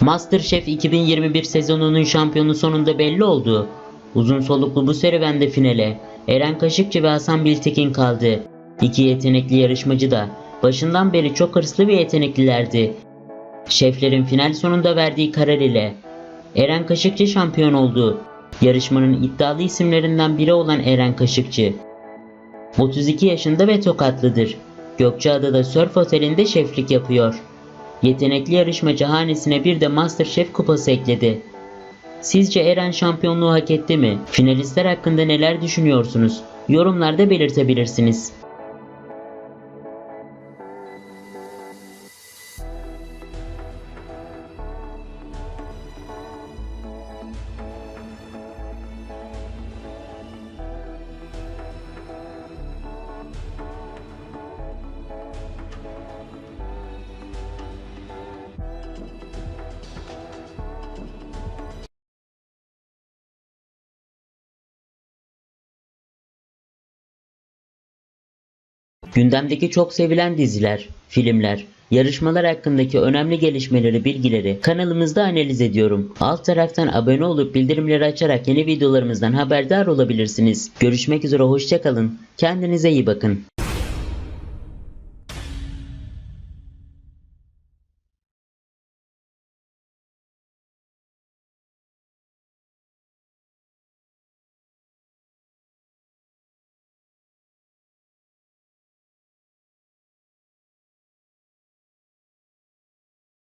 Masterchef 2021 sezonunun şampiyonu sonunda belli oldu. Uzun soluklu bu serüvende finale Eren Kaşıkçı ve Hasan Biltekin kaldı. İki yetenekli yarışmacı da başından beri çok hırslı ve yeteneklilerdi. Şeflerin final sonunda verdiği karar ile Eren Kaşıkçı şampiyon oldu. Yarışmanın iddialı isimlerinden biri olan Eren Kaşıkçı 32 yaşında ve Tokatlıdır. Gökçeada'da Surf Oteli'nde şeflik yapıyor. Yetenekli yarışmacı hanesine bir de Masterchef kupası ekledi. Sizce Eren şampiyonluğu hak etti mi? Finalistler hakkında neler düşünüyorsunuz? Yorumlarda belirtebilirsiniz. Gündemdeki çok sevilen diziler, filmler, yarışmalar hakkındaki önemli gelişmeleri, bilgileri kanalımızda analiz ediyorum. Alt taraftan abone olup bildirimleri açarak yeni videolarımızdan haberdar olabilirsiniz. Görüşmek üzere hoşçakalın. Kendinize iyi bakın.